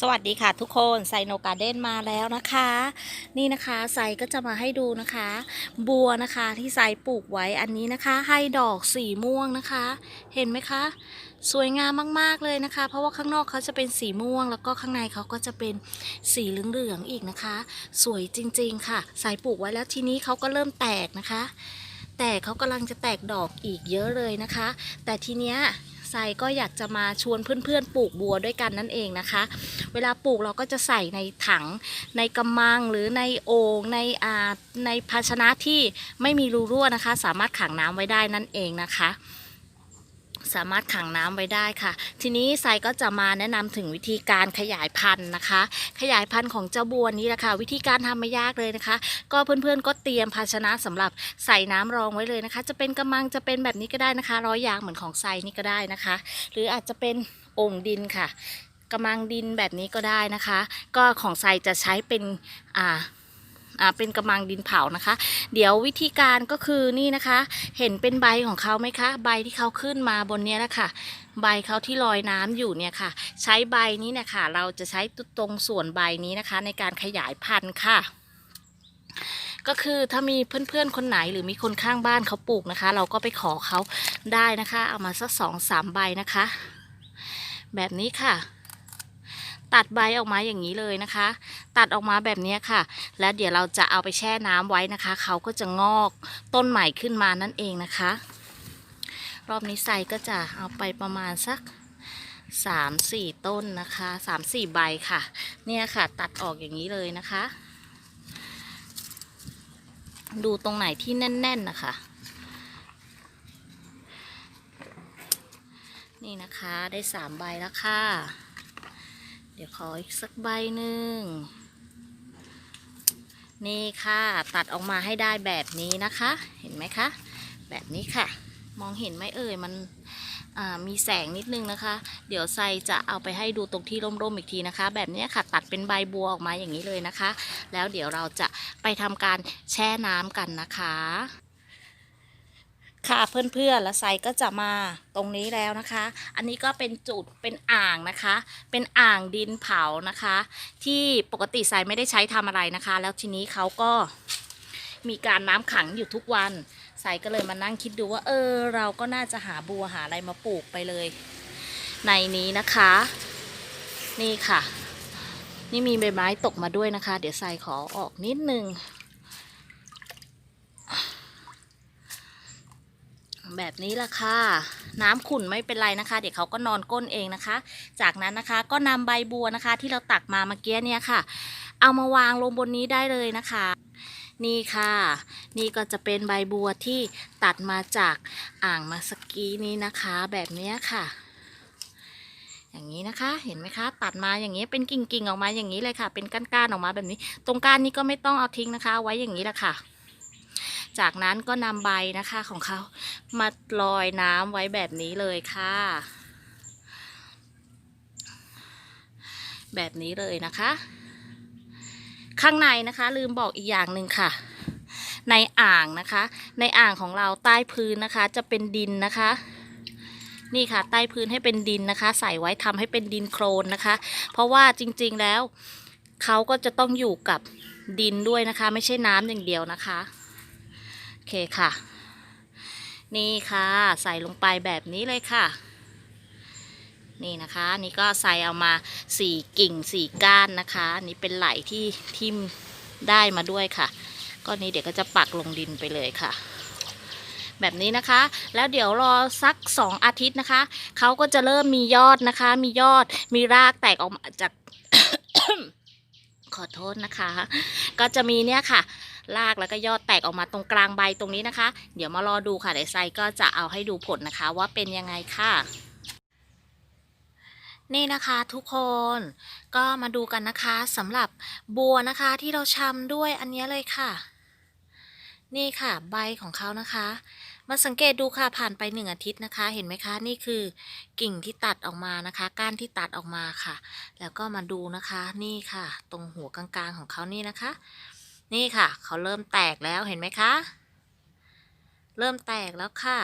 สวัสดีค่ะทุกคนไซโนการ์เด้นมาแล้วนะคะ นี่นะคะไซก็จะมาให้ดูนะคะ บัวนะคะที่ไซปลูกไว้อันนี้นะคะ ให้ดอกสีม่วงนะคะ เห็นไหมคะ สวยงามมากๆเลยนะคะ เพราะว่าข้างนอกเขาจะเป็นสีม่วง แล้วก็ข้างในเขาก็จะเป็นสีเหลืองๆอีกนะคะ สวยจริงๆค่ะไซปลูกไว้แล้วทีนี้เขาก็เริ่มแตกนะคะ แต่เขากำลังจะแตกดอกอีกเยอะเลยนะคะ แต่ทีเนี้ย ไซก็อยากจะมาชวนเพื่อนๆ ปลูกบัวด้วยกันนั่นเองนะคะ เวลาปลูกเราก็จะใส่ในถัง ในกำมังหรือในโอ่งในอ่าในภาชนะที่ไม่มีรูรั่วนะคะ สามารถขังน้ำไว้ได้นั่นเองนะคะ สามารถขังน้ำไว้ได้ค่ะ ทีนี้ไซก็จะมาแนะนำถึงวิธีการขยายพันธุ์นะคะ ขยายพันธุ์ของเจ้าบัวนี้แหละค่ะ วิธีการทำไม่ยากเลยนะคะ ก็เพื่อนๆก็เตรียมภาชนะสำหรับใส่น้ำรองไว้เลยนะคะ จะเป็นกระมังจะเป็นแบบนี้ก็ได้นะคะร้อยยางเหมือนของไซนี่ก็ได้นะคะ หรืออาจจะเป็นโอ่งดินค่ะกระมังดินแบบนี้ก็ได้นะคะ ก็ของไซจะใช้เป็นอ่า อ่าเป็นกระมังดินเผานะคะ เดี๋ยววิธีการก็คือนี่นะคะ เห็นเป็นใบของเขาไหมคะ ใบที่เขาขึ้นมาบนเนี้ยนะคะใบเขาที่ลอยน้ำอยู่เนี่ยค่ะ ใช้ใบนี้เนะคะเราจะใช้ตรงส่วนใบนี้นะคะ ในการขยายพันธุ์ค่ะก็คือถ้ามีเพื่อนๆคนไหนหรือมีคนข้างบ้านเขาปลูกนะคะ เราก็ไปขอเขาได้นะคะ เอามาสักสองสามใบนะคะ แบบนี้ค่ะ ตัดใบออกมาอย่างนี้เลยนะคะ ตัดออกมาแบบนี้ค่ะ แล้วเดี๋ยวเราจะเอาไปแช่น้ำไว้นะคะ เขาก็จะงอกต้นใหม่ขึ้นมานั่นเองนะคะ รอบนี้ใส่ก็จะเอาไปประมาณสักสามสี่ต้นนะคะสามสี่ใบค่ะ เนี่ยค่ะตัดออกอย่างนี้เลยนะคะ ดูตรงไหนที่แน่น ๆนะคะ นี่นะคะได้สามใบแล้วค่ะ เดี๋ยวขออีกสักใบหนึ่ง นี่ค่ะ ตัดออกมาให้ได้แบบนี้นะคะ เห็นไหมคะ แบบนี้ค่ะ มองเห็นไหมเอ่ย มันมีแสงนิดนึงนะคะ เดี๋ยวไซจะเอาไปให้ดูตรงที่ร่มๆอีกทีนะคะ แบบนี้ค่ะ ตัดเป็นใบบัวออกมาอย่างนี้เลยนะคะ แล้วเดี๋ยวเราจะไปทำการแช่น้ำกันนะคะ ค่ะเพื่อนๆแล้วไซก็จะมาตรงนี้แล้วนะคะ อันนี้ก็เป็นจุดเป็นอ่างนะคะ เป็นอ่างดินเผานะคะ ที่ปกติไซไม่ได้ใช้ทำอะไรนะคะ แล้วทีนี้เขาก็มีการน้ำขังอยู่ทุกวันไซก็เลยมานั่งคิดดูว่า เออ เราก็น่าจะหาบัวหาอะไรมาปลูกไปเลย ในนี้นะคะ นี่ค่ะ นี่มีใบไม้ตกมาด้วยนะคะ เดี๋ยวไซขอออกนิดนึง แบบนี้ละค่ะ น้ำขุ่นไม่เป็นไรนะคะ เดี๋ยวเขาก็นอนก้นเองนะคะ จากนั้นนะคะก็นำใบบัวนะคะ ที่เราตักมาเมื่อกี้เนี่ยค่ะ เอามาวางลงบนนี้ได้เลยนะคะ นี่ค่ะ นี่ก็จะเป็นใบบัวที่ตัดมาจากอ่างมาสกี้นี้นะคะ แบบนี้ค่ะ อย่างนี้นะคะ เห็นไหมคะ ตัดมาอย่างนี้เป็นกิ่งๆออกมาอย่างนี้เลยค่ะ เป็นก้านๆออกมาแบบนี้ ตรงก้านนี้ก็ไม่ต้องเอาทิ้งนะคะ ไว้อย่างนี้แหละค่ะ จากนั้นก็นำใบนะคะของเขามาลอยน้ำไว้แบบนี้เลยค่ะ แบบนี้เลยนะคะ ข้างในนะคะลืมบอกอีกอย่างหนึ่งค่ะ ในอ่างนะคะ ในอ่างของเราใต้พื้นนะคะ จะเป็นดินนะคะนี่ค่ะ ใต้พื้นให้เป็นดินนะคะ ใส่ไว้ทำให้เป็นดินโครนนะคะ เพราะว่าจริงๆแล้วเขาก็จะต้องอยู่กับดินด้วยนะคะ ไม่ใช่น้ำอย่างเดียวนะคะ คค่ะ นี่ค่ะใส่ลงไปแบบนี้เลยค่ะ นี่นะคะนี่ก็ใส่เอามาสี่กิ่งสี่ก้านนะคะนี่เป็นไหลที่ทิมได้มาด้วยค่ะ ก็นี้เดี๋ยวก็จะปักลงดินไปเลยค่ะแบบนี้นะคะ แล้วเดี๋ยวรอสักสองอาทิตย์นะคะเขาก็จะเริ่มมียอดนะคะ มียอดมีรากแตกออกมาจาก ขอโทษนะคะ ก็จะมีเนี่ยค่ะรากแล้วก็ยอดแตกออกมาตรงกลางใบตรงนี้นะคะ เดี๋ยวมารอดูค่ะเดี๋ยวไซก็จะเอาให้ดูผลนะคะ ว่าเป็นยังไงค่ะ นี่นะคะทุกคนก็มาดูกันนะคะสำหรับบัวนะคะที่เราชำด้วยอันนี้เลยค่ะ นี่ค่ะใบของเขานะคะ มาสังเกตดูค่ะผ่านไปหนึ่งอาทิตย์นะคะ เห็นไหมคะนี่คือกิ่งที่ตัดออกมานะคะ ก้านที่ตัดออกมาค่ะ แล้วก็มาดูนะคะนี่ค่ะ ตรงหัวกลางๆของเขานี่นะคะ นี่ค่ะ เขาเริ่มแตกแล้วเห็นไหมคะ เริ่มแตกแล้วค่ะ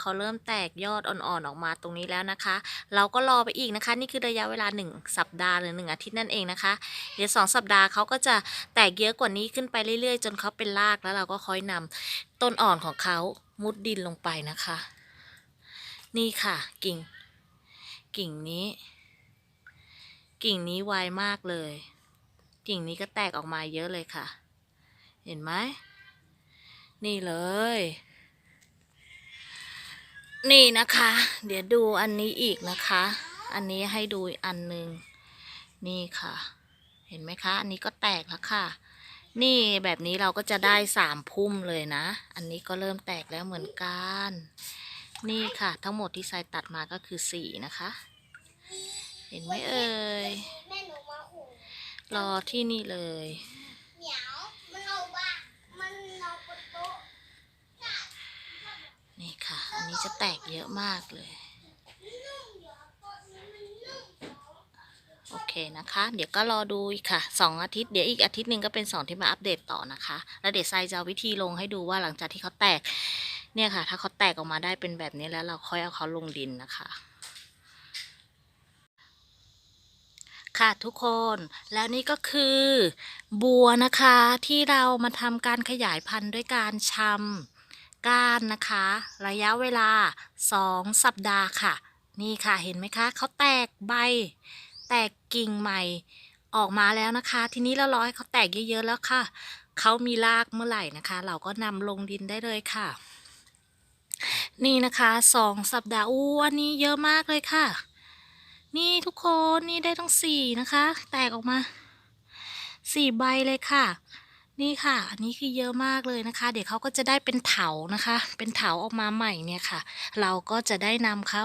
เขาเริ่มแตกยอดอ่อนๆออกมาตรงนี้แล้วนะคะ เราก็รอไปอีกนะคะ นี่คือระยะเวลา 1 สัปดาห์หรือ 1 อาทิตย์นั่นเองนะคะ เดี๋ยว 2 สัปดาห์เขาก็จะแตกเยอะกว่านี้ขึ้นไปเรื่อยๆ จนเขาเป็นรากแล้วเราก็ค่อยนำต้นอ่อนของเขามุดดินลงไปนะคะ นี่ค่ะกิ่ง กิ่งนี้ กิ่งนี้ไวมากเลย กิ่งนี้ก็แตกออกมาเยอะเลยค่ะ เห็นไหมนี่เลย นี่นะคะ เดี๋ยวดูอันนี้อีกนะคะ อันนี้ให้ดูอันหนึ่งนี่ค่ะ เห็นไหมคะ อันนี้ก็แตกแล้วค่ะ นี่แบบนี้เราก็จะได้สามพุ่มเลยนะ อันนี้ก็เริ่มแตกแล้วเหมือนกัน นี่ค่ะ ทั้งหมดที่ทรายตัดมาก็คือสี่นะคะ เห็นไหมเอ่ยรอที่นี่เลย เหนียวมันเอาบ้ามันเอาบนโต๊ะ นี่ ค่ะ อันนี้จะแตกเยอะมากเลย โอเคนะคะ เดี๋ยวก็รอดูอีกค่ะสองอาทิตย์ เดี๋ยวอีกอาทิตย์หนึ่งก็เป็นสองที่มาอัปเดตต่อนะคะ แล้วเดี๋ยวไซจะเอาวิธีลงให้ดูว่าหลังจากที่เขาแตก เนี่ยค่ะ ถ้าเขาแตกออกมาได้เป็นแบบนี้แล้วเราค่อยเอาเขาลงดินนะคะค่ะทุกคนแล้วนี่ก็คือบัวนะคะที่เรามาทำการขยายพันธุ์ด้วยการชำ ก้านนะคะ ระยะเวลา 2 สัปดาห์ค่ะ นี่ค่ะเห็นไหมคะเขาแตกใบ แตกกิ่งใหม่ออกมาแล้วนะคะ ทีนี้เรารอให้เขาแตกเยอะๆแล้วค่ะเขามีรากเมื่อไหร่นะคะ เราก็นำลงดินได้เลยค่ะ นี่นะคะสองสัปดาห์อู้อันนี้เยอะมากเลยค่ะ นี่ทุกคนนี่ได้ทั้งสี่นะคะ แตกออกมาสี่ใบเลยค่ะ นี่ค่ะ อันนี้คือเยอะมากเลยนะคะ เดี๋ยวเขาก็จะได้เป็นเถานะคะ เป็นเถาออกมาใหม่เนี่ยค่ะ เราก็จะได้นำเขา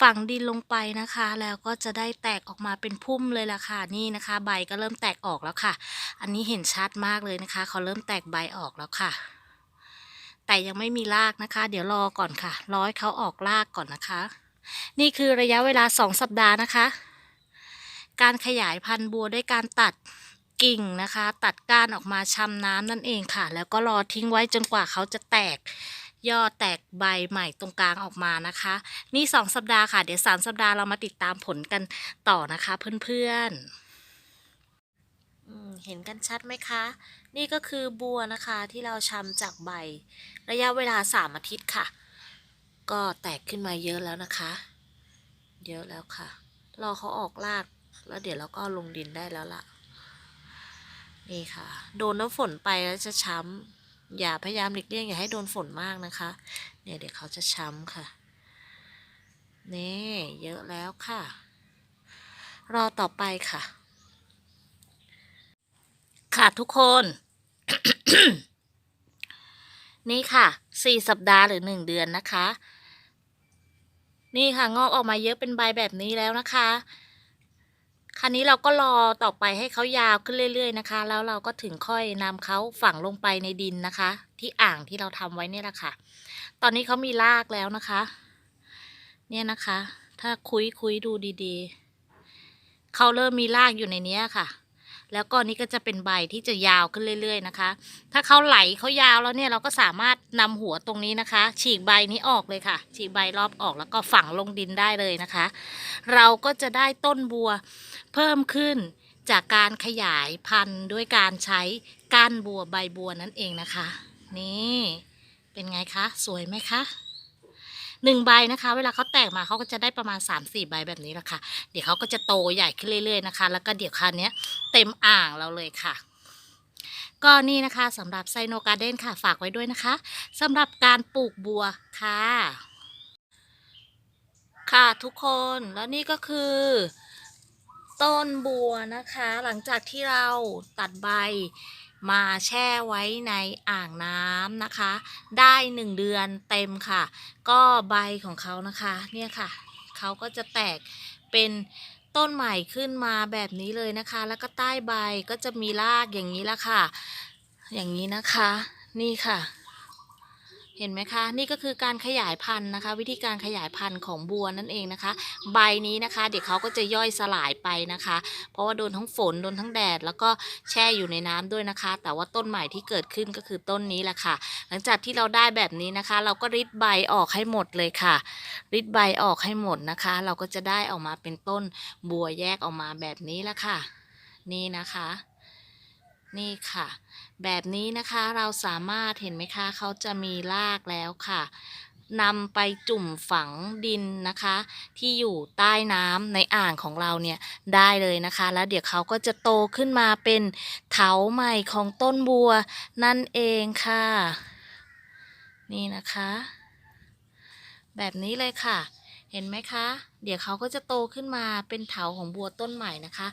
ฝังดินลงไปนะคะ แล้วก็จะได้แตกออกมาเป็นพุ่มเลยล่ะค่ะ นี่นะคะ ใบก็เริ่มแตกออกแล้วค่ะ อันนี้เห็นชัดมากเลยนะคะ เขาเริ่มแตกใบออกแล้วค่ะ แต่ยังไม่มีรากนะคะ เดี๋ยวรอก่อนค่ะรอให้เขาออกรากก่อนนะคะ นี่คือระยะเวลา 2 สัปดาห์นะคะ การขยายพันธุ์บัวด้วยการตัด กิ่งนะคะ ตัดก้านออกมาชำน้ำนั่นเองค่ะ แล้วก็รอทิ้งไว้จนกว่าเขาจะแตกยอดแตกใบใหม่ตรงกลางออกมานะคะ นี่ 2 สัปดาห์ค่ะ เดี๋ยว 3 สัปดาห์เรามาติดตามผลกันต่อนะคะเพื่อนๆเห็นกันชัดไหมคะ นี่ก็คือบัวนะคะที่เราชำจากใบ ระยะเวลา 3 อาทิตย์ค่ะ ก็แตกขึ้นมาเยอะแล้วนะคะ เยอะแล้วค่ะ รอเขาออกราก แล้วเดี๋ยวเราก็ลงดินได้แล้วล่ะ นี่ค่ะ โดนน้ำฝนไปแล้วจะช้ำอย่าพยายามหลีกเลี่ยงอย่าให้โดนฝนมากนะคะ เนี่ยเดี๋ยวเขาจะช้ำค่ะนี่เยอะแล้วค่ะ รอต่อไปค่ะ ค่ะทุกคน นี่ค่ะสี่สัปดาห์หรือหนึ่งเดือนนะคะ นี่ค่ะงอกออกมาเยอะเป็นใบแบบนี้แล้วนะคะ คราวนี้เราก็รอต่อไปให้เขายาวขึ้นเรื่อย ๆ นะคะ แล้วเราก็ถึงค่อยนำเขาฝังลงไปในดินนะคะ ที่อ่างที่เราทำไว้เนี่ยแหละค่ะ ตอนนี้เขามีรากแล้วนะคะ เนี่ยนะคะ ถ้าคุยคุยดูดีๆเขาเริ่มมีรากอยู่ในเนี้ยค่ะ แล้วก็นี่ก็จะเป็นใบที่จะยาวขึ้นเรื่อย ๆ นะคะ ถ้าเขาไหลเขายาวแล้วเนี่ยเราก็สามารถนำหัวตรงนี้นะคะ ฉีกใบนี้ออกเลยค่ะ ฉีกใบรอบออกแล้วก็ฝังลงดินได้เลยนะคะ เราก็จะได้ต้นบัวเพิ่มขึ้นจากการขยายพันธุ์ด้วยการใช้ก้านบัวใบบัวนั่นเองนะคะ นี่เป็นไงคะ สวยไหมคะ หนึ่งใบนะคะ เวลาเขาแตกมาเขาก็จะได้ประมาณ 3-4 ใบแบบนี้แหละค่ะ เดี๋ยวเขาก็จะโตใหญ่ขึ้นเรื่อยๆนะคะ แล้วก็เดี๋ยวคราวนี้เต็มอ่างเราเลยค่ะก็นี่นะคะสำหรับไซโนการ์เด้นค่ะฝากไว้ด้วยนะคะสำหรับการปลูกบัวค่ะ ค่ะทุกคนแล้วนี่ก็คือ ต้นบัวนะคะ หลังจากที่เราตัดใบ มาแช่ไว้ในอ่างน้ำนะคะ ได้หนึ่งเดือนเต็มค่ะ ก็ใบของเขานะคะเนี่ยค่ะเขาก็จะแตกเป็นต้นใหม่ขึ้นมาแบบนี้เลยนะคะ แล้วก็ใต้ใบก็จะมีรากอย่างนี้ละค่ะ อย่างนี้นะคะ นี่ค่ะ เห็นไหมคะ นี่ก็คือการขยายพันธุ์นะคะ วิธีการขยายพันธุ์ของบัวนั่นเองนะคะ ใบนี้นะคะ เดี๋ยวเขาก็จะย่อยสลายไปนะคะ เพราะว่าโดนทั้งฝนโดนทั้งแดด แล้วก็แช่อยู่ในน้ำด้วยนะคะ แต่ว่าต้นใหม่ที่เกิดขึ้นก็คือต้นนี้แหละค่ะ หลังจากที่เราได้แบบนี้นะคะ เราก็ริดใบออกให้หมดเลยค่ะ ริดใบออกให้หมดนะคะ เราก็จะได้ออกมาเป็นต้นบัวแยกออกมาแบบนี้แหละค่ะ นี่นะคะ นี่ค่ะ แบบนี้นะคะเราสามารถเห็นไหมคะเขาจะมีรากแล้วค่ะนำไปจุ่มฝังดินนะคะ ที่อยู่ใต้น้ำในอ่างของเราเนี่ยได้เลยนะคะ แล้วเดี๋ยวเขาก็จะโตขึ้นมาเป็นเถาใหม่ของต้นบัวนั่นเองค่ะ นี่นะคะ แบบนี้เลยค่ะ เห็นไหมคะ เดี๋ยวเขาก็จะโตขึ้นมาเป็นเถาของบัวต้นใหม่นะคะ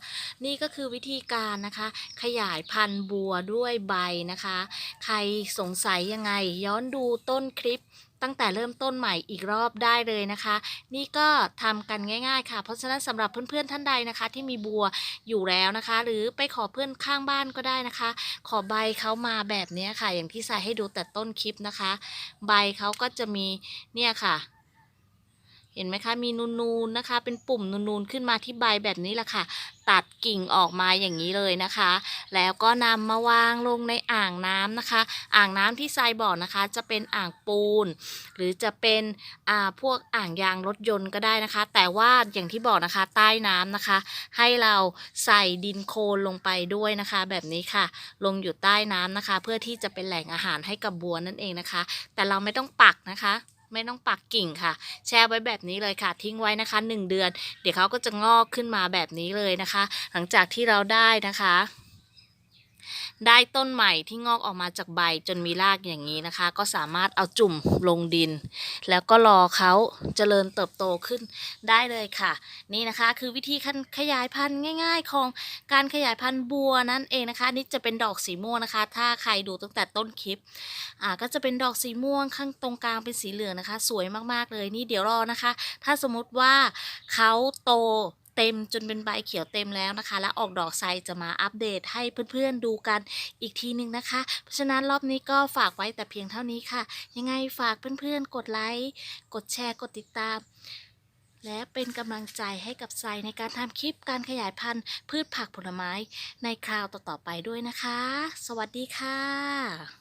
นี่ก็คือวิธีการนะคะ ขยายพันธุ์บัวด้วยใบนะคะ ใครสงสัยยังไง ย้อนดูต้นคลิปตั้งแต่เริ่มต้นใหม่อีกรอบได้เลยนะคะ นี่ก็ทำกันง่ายๆค่ะ เพราะฉะนั้นสำหรับเพื่อนๆท่านใดนะคะ ที่มีบัวอยู่แล้วนะคะ หรือไปขอเพื่อนข้างบ้านก็ได้นะคะ ขอใบเขามาแบบนี้ค่ะ อย่างที่ใส่ให้ดูแต่ต้นคลิปนะคะ ใบเขาก็จะมีเนี่ยค่ะ เห็นไหมคะ มีนูนๆนะคะ เป็นปุ่มนูนๆ ขึ้นมาที่ใบแบบนี้แหละค่ะ ตัดกิ่งออกมาอย่างนี้เลยนะคะ แล้วก็นำมาวางลงในอ่างน้ำนะคะ อ่างน้ำที่ทรายบอกนะคะ จะเป็นอ่างปูน หรือจะเป็นอ่าพวกอ่างยางรถยนต์ก็ได้นะคะ แต่ว่าอย่างที่บอกนะคะใต้น้ำนะคะ ให้เราใส่ดินโคลนลงไปด้วยนะคะ แบบนี้ค่ะ ลงอยู่ใต้น้ำนะคะ เพื่อที่จะเป็นแหล่งอาหารให้กับบัวนั่นเองนะคะ แต่เราไม่ต้องปักนะคะ ไม่ต้องปักกิ่งค่ะ แช่ไว้แบบนี้เลยค่ะ ทิ้งไว้นะคะ 1 เดือน เดี๋ยวเขาก็จะงอกขึ้นมาแบบนี้เลยนะคะ หลังจากที่เราได้นะคะ ได้ต้นใหม่ที่งอกออกมาจากใบจนมีรากอย่างนี้นะคะ ก็สามารถเอาจุ่มลงดิน แล้วก็รอเขาเจริญเติบโตขึ้นได้เลยค่ะ นี่นะคะคือวิธีการขยายพันธุ์ง่าย ๆ ของการขยายพันธุ์บัวนั่นเองนะคะนี่จะเป็นดอกสีม่วงนะคะ ถ้าใครดูตั้งแต่ต้นคลิปอ่าก็จะเป็นดอกสีม่วงข้างตรงกลางเป็นสีเหลืองนะคะ สวยมากๆเลยนี่เดี๋ยวรอนะคะ ถ้าสมมติว่าเขาโต เต็มจนเป็นใบเขียวเต็มแล้วนะคะ แล้วออกดอกไซจะมาอัปเดตให้เพื่อนๆดูกันอีกทีหนึ่งนะคะ เพราะฉะนั้นรอบนี้ก็ฝากไว้แต่เพียงเท่านี้ค่ะ ยังไงฝากเพื่อนๆ กดไลค์กดแชร์กดติดตาม และเป็นกำลังใจให้กับไซในการทำคลิปการขยายพันธุ์ พืชผักผลไม้ในคราวต่อๆไปด้วยนะคะ สวัสดีค่ะ